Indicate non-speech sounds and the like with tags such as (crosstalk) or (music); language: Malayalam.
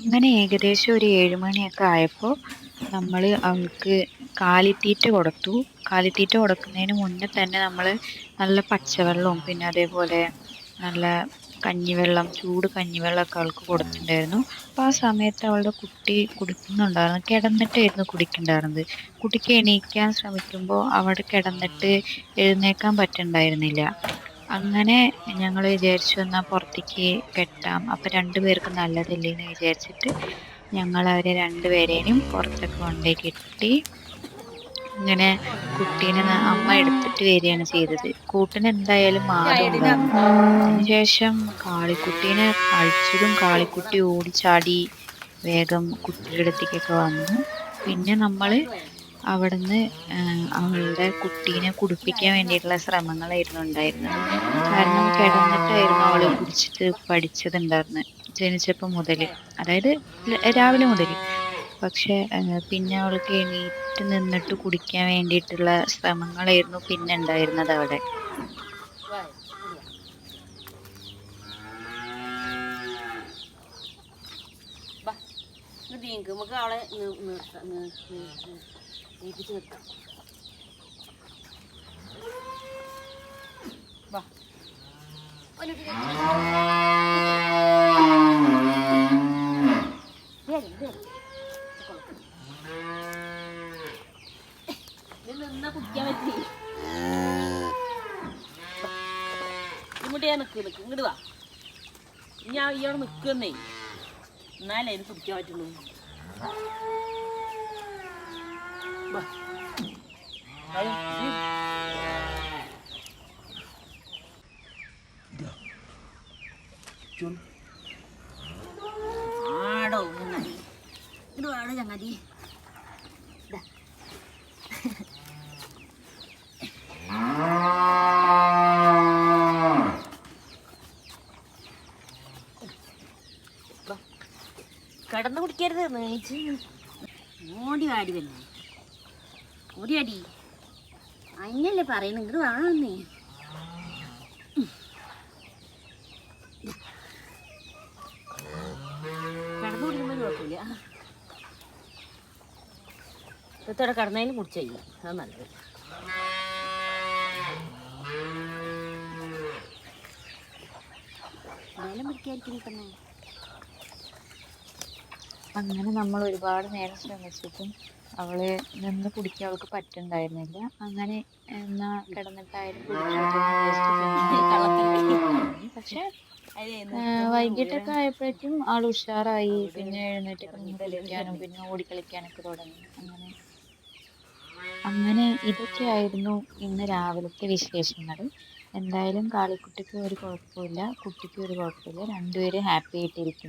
അങ്ങനെ ഏകദേശം ഒരു ഏഴ് മണിയൊക്കെ ആയപ്പോൾ നമ്മൾ അവൾക്ക് കാലിത്തീറ്റ കൊടുത്തു. കാലിത്തീറ്റ കൊടുക്കുന്നതിന് മുന്നേ തന്നെ നമ്മൾ നല്ല പച്ചവെള്ളവും പിന്നെ അതേപോലെ നല്ല കഞ്ഞിവെള്ളം ചൂട് കഞ്ഞിവെള്ളമൊക്കെ അവൾക്ക് കൊടുത്തിട്ടുണ്ടായിരുന്നു. അപ്പോൾ ആ സമയത്ത് അവളുടെ കുട്ടി കുടിക്കുന്നുണ്ടായിരുന്നു. കിടന്നിട്ടായിരുന്നു കുടിക്കുന്നുണ്ടായിരുന്നത് കുട്ടിക്ക് എണീക്കാൻ ശ്രമിക്കുമ്പോൾ അവിടെ കിടന്നിട്ട് എഴുന്നേക്കാൻ പറ്റുന്നുണ്ടായിരുന്നില്ല അങ്ങനെ ഞങ്ങൾ വിചാരിച്ചു എന്നാൽ പുറത്തേക്ക് കെട്ടാം. അപ്പോൾ രണ്ട് പേർക്ക് നല്ലതല്ലേ എന്ന് വിചാരിച്ചിട്ട് ഞങ്ങൾ അവരെ രണ്ടുപേരെയും പുറത്തൊക്കെ കൊണ്ടുപോയി കെട്ടി. ഇങ്ങനെ കുട്ടീനെ അമ്മ എടുത്തിട്ട് വരികയാണ് ചെയ്തത്. കൂട്ടിന് എന്തായാലും മാറും അതിനുശേഷം കാളിക്കുട്ടീനെ അഴിച്ചതും കാളിക്കുട്ടി ഓടിച്ചാടി വേഗം കുട്ടിയുടെ അടുത്തേക്കൊക്കെ വന്നു. പിന്നെ നമ്മൾ അവിടുന്ന് അവളുടെ കുട്ടീനെ കുടിപ്പിക്കാൻ വേണ്ടിയിട്ടുള്ള ശ്രമങ്ങളായിരുന്നു ഉണ്ടായിരുന്നത്. കാരണം കിടന്നിട്ടായിരുന്നു അവൾ കുടിച്ചിട്ട് പഠിച്ചതുണ്ടായിരുന്നത് ജനിച്ചപ്പോൾ മുതൽ അതായത് രാവിലെ മുതൽ പക്ഷെ പിന്നെ അവൾക്ക് എണീറ്റ് നിന്നിട്ട് കുടിക്കാൻ വേണ്ടിയിട്ടുള്ള ശ്രമങ്ങളായിരുന്നു പിന്നെ ഉണ്ടായിരുന്നത് അവിടെ. നീക്ക് നമുക്ക് നി- നിർത്താം നീപ്പിച്ച് നിർത്താം വാ. നിന്നാ ഇങ്ങോട്ടേ നിക്ക് നിക്ക്. ഇങ്ങോട്ട് വാ. ഞാൻ ഇയാൾ നിക്കുന്നേ എന്നാലേ എനിക്ക് കുടിക്കാൻ പറ്റുള്ളൂ. ആടോ ഇത് വേണോ ചങ്ങാതി കിടന്ന് കുടിക്കരുത് നീച്ച് ഓടി വാടി വല്ല ഓടി അടി അങ്ങനല്ലേ പറയുന്നത് ഇങ്ങോട്ട് വേണമെന്നേ കിടന്നു കുടിക്കുമ്പോൾ കുഴപ്പമില്ല. ഇത്തോടെ കിടന്നതിന് കുടിച്ചു അത് നല്ലത്. പിടിക്കാതിരിക്കും തന്നെ അങ്ങനെ നമ്മൾ ഒരുപാട് നേരം ശ്രമിച്ചിട്ടും അവളെ നിന്ന് കുടിക്കാൻ അവൾക്ക് പറ്റുന്നുണ്ടായിരുന്നില്ല അങ്ങനെ എന്നാ കിടന്നിട്ടായിരുന്നു (laughs) പക്ഷെ വൈകിട്ടൊക്കെ ആയപ്പോഴേക്കും ആൾ ഉഷാറായി. പിന്നെ എഴുന്നേറ്റ് കളിക്കാനും പിന്നെ ഓടിക്കളിക്കാനൊക്കെ തുടങ്ങി. അങ്ങനെ അങ്ങനെ ഇതൊക്കെയായിരുന്നു ഇന്ന് രാവിലത്തെ വിശേഷങ്ങൾ. എന്തായാലും കാളിക്കുട്ടിക്ക് ഒരു കുഴപ്പമില്ല. കുട്ടിക്ക് ഒരു കുഴപ്പമില്ല. രണ്ടുപേരും ഹാപ്പി ആയിട്ടിരിക്കുന്നു.